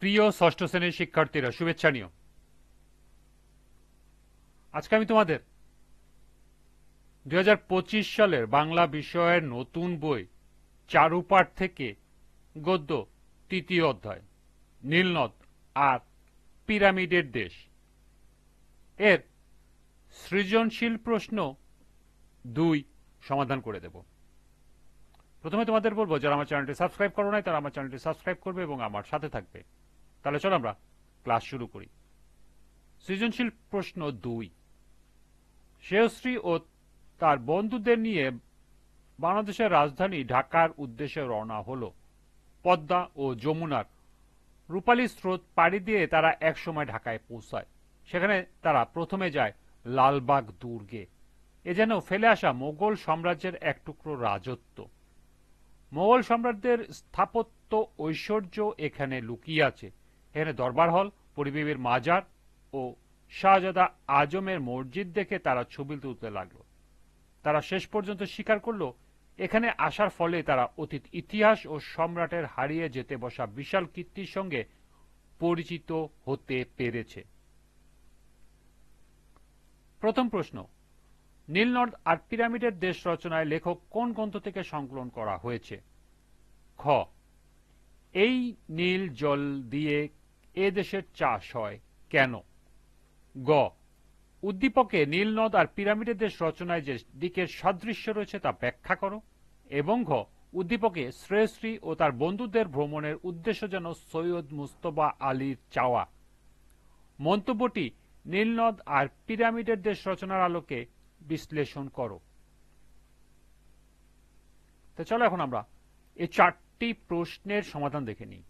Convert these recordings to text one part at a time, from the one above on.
প্রিয় ষষ্ঠ শ্রেণির শিক্ষার্থীরা, শুভেচ্ছা নিও। আজকে আমি তোমাদের দু হাজার পঁচিশ সালের বাংলা বিষয়ের নতুন বই চারুপাঠ থেকে গদ্য তৃতীয় অধ্যায়, নীলনদ আর পিরামিডের দেশ। এর সৃজনশীল প্রশ্ন দুই সমাধান করে দেব। প্রথমে তোমাদের বলব, যারা আমার চ্যানেলটি সাবস্ক্রাইব করো নাই, তারা আমার চ্যানেলটি সাবস্ক্রাইব করবে এবং আমার সাথে থাকবে। তাহলে চলো আমরা ক্লাস শুরু করি। সৃজনশীল প্রশ্ন দুই। শ্রেয়শ্রী ও তার বন্ধুদের নিয়ে বাংলাদেশের রাজধানী ঢাকার উদ্দেশ্যে রওনা হল। পদ্মা ও যমুনার রূপালী স্রোত পাড়ি দিয়ে তারা একসময় ঢাকায় পৌঁছায়। সেখানে তারা প্রথমে যায় লালবাগ দুর্গে। এ যেন ফেলে আসা মোগল সাম্রাজ্যের এক টুকরো রাজত্ব। মোগল সম্রাটদের স্থাপত্য ঐশ্বর্য এখানে লুকিয়ে আছে। এখানে দরবার হল পরিবেবের মাজার ও শাহজাদা আজমের মসজিদ দেখে তারা ছবি তুলতে লাগল। তারা শেষ পর্যন্ত স্বীকার করল, এখানে আসার ফলে তারা অতীত ইতিহাস ও সম্রাটের হারিয়ে যেতে বসা বিশাল কীর্তির সঙ্গে পরিচিত হতে পেরেছে। প্রথম প্রশ্ন নীলনর্দ আর পিরামিডের দেশ রচনায় লেখক কোন গ্রন্থ থেকে সংকলন করা হয়েছে? খ, এই নীল জল দিয়ে এ দেশের চাষ হয়। কেন? গ। উদ্দীপকে নীলনদ আর পিরামিডের দেশ রচনায় যে দিকের সাদৃশ্য রয়েছে তা ব্যাখ্যা করো। এবং ঘ। উদ্দীপকে শ্রেয়শ্রী ও তার বন্ধুদের ভ্রমণের উদ্দেশ্য যেন সৈয়দ মুস্তফা আলীর চাওয়া। মন্তব্যটি নীলনদ আর পিরামিডের দেশ রচনার আলোকে বিশ্লেষণ করো। তো চলো এখন আমরা এই চারটি প্রশ্নের সমাধান দেখে নিই।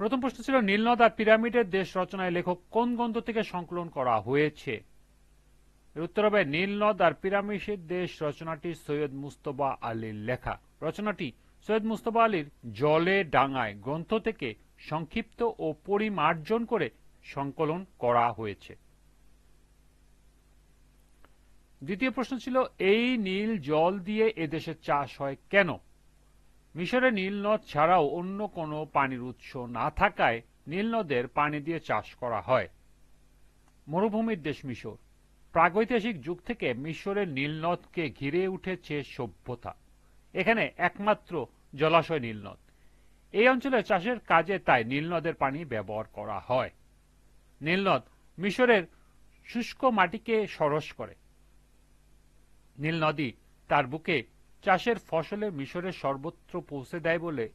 প্রথম প্রশ্ন ছিল, নীলনদ আর পিরামিডের দেশ রচনায় লেখক কোন গ্রন্থ থেকে সংকলন করা হয়েছে? উত্তর হবে, নীলনদ আর পিরামিডের দেশ রচনাটি সৈয়দ মুস্তফা আলীর লেখা। রচনাটি সৈয়দ মুস্তফা আলীর জলে ডাঙায় গ্রন্থ থেকে সংক্ষিপ্ত ও পরিমার্জন করে সংকলন করা হয়েছে। দ্বিতীয় প্রশ্ন ছিল, এই নীল জল দিয়ে এদেশে চাষ হয় কেন? মিশরে নীলনদ ছাড়াও অন্য কোনো পানির উৎস না থাকায় নীলনদের পানি দিয়ে চাষ করা হয়। মরুভূমির দেশ মিশর। প্রাগৈতিহাসিক যুগ থেকে মিশরের নীলনদকে ঘিরে উঠেছে সভ্যতা। এখানে একমাত্র জলাশয় নীলনদ এই অঞ্চলে চাষের কাজে তাই নীলনদের পানি ব্যবহার করা হয়। নীলনদ মিশরের শুষ্ক মাটিকে সরস করে। নীল নদী তার বুকে চাষের ফসলে মিশরের সর্বত্র পৌঁছে দেয় বলে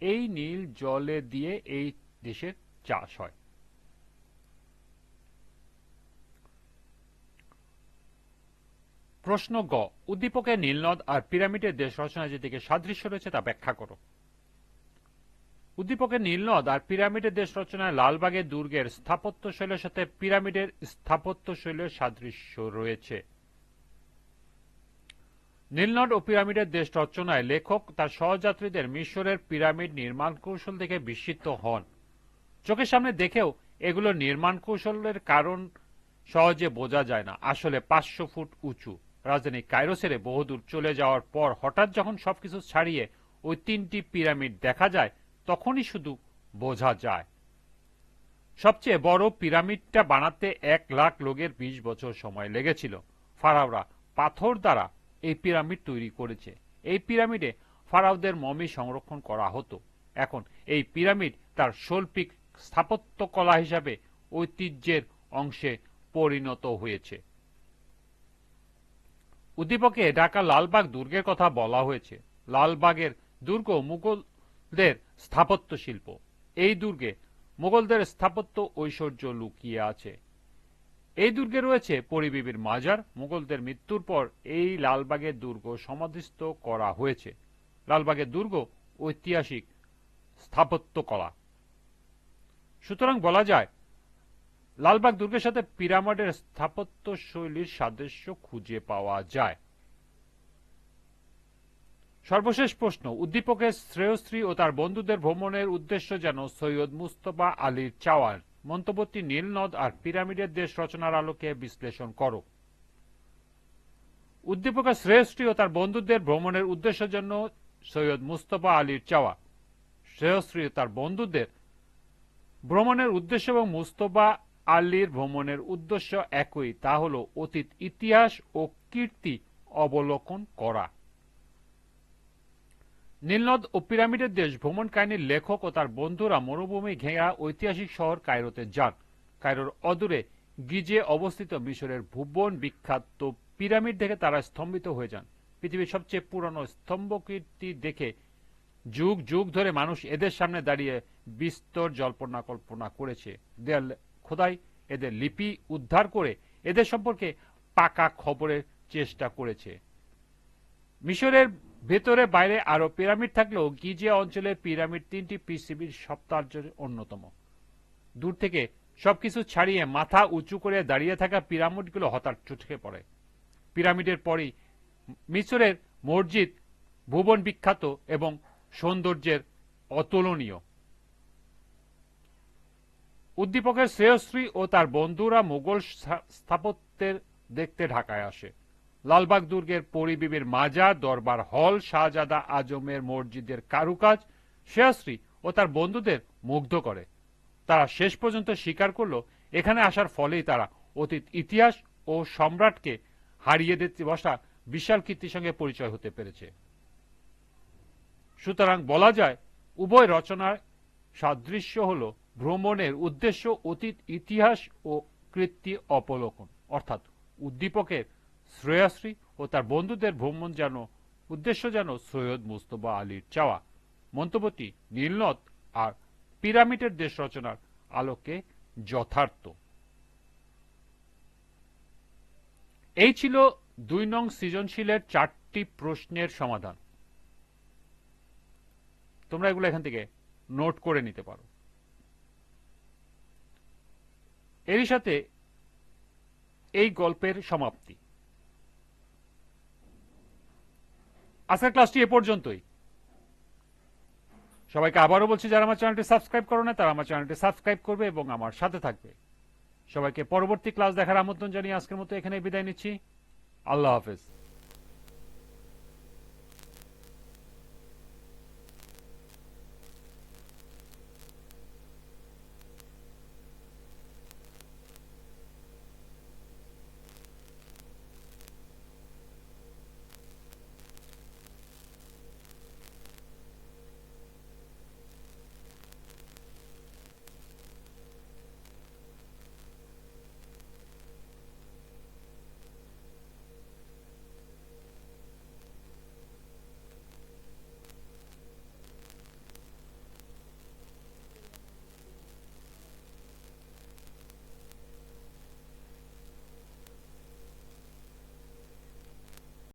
এই নীল জলে দিয়ে এই দেশের চাষ হয়। প্রশ্ন গ, উদ্দীপকের নীলনদ আর পিরামিডের দেশ রচনা যেদিকে সাদৃশ্য রয়েছে তা ব্যাখ্যা করো। উদ্দীপকের নীলনদ আর পিরামিডের দেশ রচনায় লালবাগের দুর্গের স্থাপত্য শৈলের সাথে পিরামিডের স্থাপত্য শৈলের সাদৃশ্য রয়েছে। নীলনদ ও পিরামিডের দেশ রচনায় লেখক তার সহযাত্রীদের মিশরের পিরামিড নির্মাণ কৌশল দেখে বিস্মিত হন। চোখের সামনে দেখেও এগুলো নির্মাণ কৌশলের কারণ সহজে বোঝা যায় না। আসলে পাঁচশো ফুট উঁচু। রাজধানী কায়রো বহুদূর চলে যাওয়ার পর হঠাৎ যখন সবকিছু ছাড়িয়ে ওই তিনটি পিরামিড দেখা যায়, তখনই শুধু বোঝা যায়। সবচেয়ে বড় পিরামিডটা বানাতে এক লাখ লোকের বিশ বছর সময় লেগেছিল। ফারাওরা পাথর দ্বারা এই পিরামিড তৈরি করেছে। এই পিরামিডে ফারাওদের মমি সংরক্ষণ করা হতো। এখন এই পিরামিড তার শৈল্পিক স্থাপত্য কলা হিসাবে ঐতিহ্যের অংশে পরিণত হয়েছে। উদ্দীপকে ঢাকা লালবাগ দুর্গের কথা বলা হয়েছে। লালবাগের দুর্গ মুঘলদের স্থাপত্য শিল্প এই দুর্গে মুঘলদের স্থাপত্য ঐশ্বর্য লুকিয়ে আছে। এই দুর্গে রয়েছে পরিবিবির মাজার। মুঘলদের মৃত্যুর পর এই লালবাগের দুর্গ সমাধিস্থ করা হয়েছে। লালবাগের দুর্গ ঐতিহাসিক স্থাপত্য কলা। সুতরাং বলা যায়, লালবাগ দুর্গের সাথে পিরামিডের স্থাপত্য শৈলীর সাদৃশ্য খুঁজে পাওয়া যায়। সর্বশেষ প্রশ্ন, উদ্দীপকের শ্রেয়শ্রী ও তার বন্ধুদের ভ্রমণের উদ্দেশ্য যেন সৈয়দ মুস্তফা আলীর চাওয়ার। মন্তব্যটি নীলনদ আর পিরামিডের দেশ রচনার আলোকে বিশ্লেষণ করো। উদ্দীপকের শ্রেয়শ্রী ও তার বন্ধুদের ভ্রমণের উদ্দেশ্যের জন্য সৈয়দ মুস্তফা আলীর চাওয়া। শ্রেয়শ্রী তার বন্ধুদের ভ্রমণের উদ্দেশ্য এবং মুস্তফা আলীর ভ্রমণের উদ্দেশ্য একই, তা হল অতীত ইতিহাস ও কীর্তি অবলোকন করা। নীলনদ ও পিরামিডের দেশ ভ্রমণ কাহিনীর লেখক ও তার বন্ধুরা মরুভূমি ঘেরা ঐতিহাসিক শহর কায়রোতে যান কায়রোর অদূরে গিজে অবস্থিত মিশরের ভুবন বিখ্যাত পিরামিড দেখে তারা স্তম্ভিত হয়ে যান। পৃথিবীর সবচেয়ে পুরনো স্তম্ভকীর্তি দেখে যুগ যুগ ধরে মানুষ এদের সামনে দাঁড়িয়ে বিস্তর জল্পনা কল্পনা করেছে। দেয়াল খোদাই এদের লিপি উদ্ধার করে এদের সম্পর্কে পাকা খবরের চেষ্টা করেছে। মিশরের ভেতরে, বাইরে আরও পিরামিড থাকলেও গিজিয়া অঞ্চলের পিরামিড তিনটি পৃথিবীর সপ্তাহের অন্যতম। দূর থেকে সবকিছু ছাড়িয়ে মাথা উঁচু করে দাঁড়িয়ে থাকা পিরামিডগুলো হঠাৎ চুটকে পড়ে। পিরামিডের পরই মিশরের মসজিদ ভুবন বিখ্যাত এবং সৌন্দর্যের অতুলনীয়। উদ্দীপকের শ্রেয়শ্রী ও তার বন্ধুরা স্থা- স্থাপত্যের দেখতে ঢাকায় আসে। লালবাগ দুর্গের পরিবিবির মাজার দরবার হল, শাহজাদা আজমের মসজিদের কারুকাজ শ্রেয়শ্রী ও তার বন্ধুদের মুগ্ধ করে। তারা শেষ পর্যন্ত স্বীকার করল, এখানে আসার ফলেই তারা অতীত ইতিহাস ও সম্রাটকে হারিয়ে দিতে বসা বিশাল কীর্তির সঙ্গে পরিচয় হতে পেরেছে। সুতরাং বলা যায়, উভয় রচনার সাদৃশ্য হল ভ্রমণের উদ্দেশ্য অতীত ইতিহাস ও কৃত্তি অবলোকন, অর্থাৎ উদ্দীপকের শ্রেয়াশ্রী ও তার বন্ধুদের ভ্রমণ যেন, উদ্দেশ্য যেন সৈয়দ মুস্তফা আলীর চাওয়া। মন্তব্যটি নীলনদ আর পিরামিডের দেশ রচনার আলোকে যথার্থ। এই ছিল দুই নং সৃজনশীলের চারটি প্রশ্নের সমাধান। তোমরা এগুলো এখান থেকে নোট করে নিতে পারো। এরই সাথে এই গল্পের সমাপ্তি। আজকের ক্লাসটি এ পর্যন্তই। সবাইকে আবারও বলছি, যারা আমার চ্যানেলটি সাবস্ক্রাইব করো না, তারা আমার চ্যানেলটি সাবস্ক্রাইব করবে এবং আমার সাথে থাকবে। সবাইকে পরবর্তী ক্লাস দেখার আমন্ত্রণ জানিয়ে আজকের মতো এখানে বিদায় নিচ্ছি। আল্লাহ হাফেজ।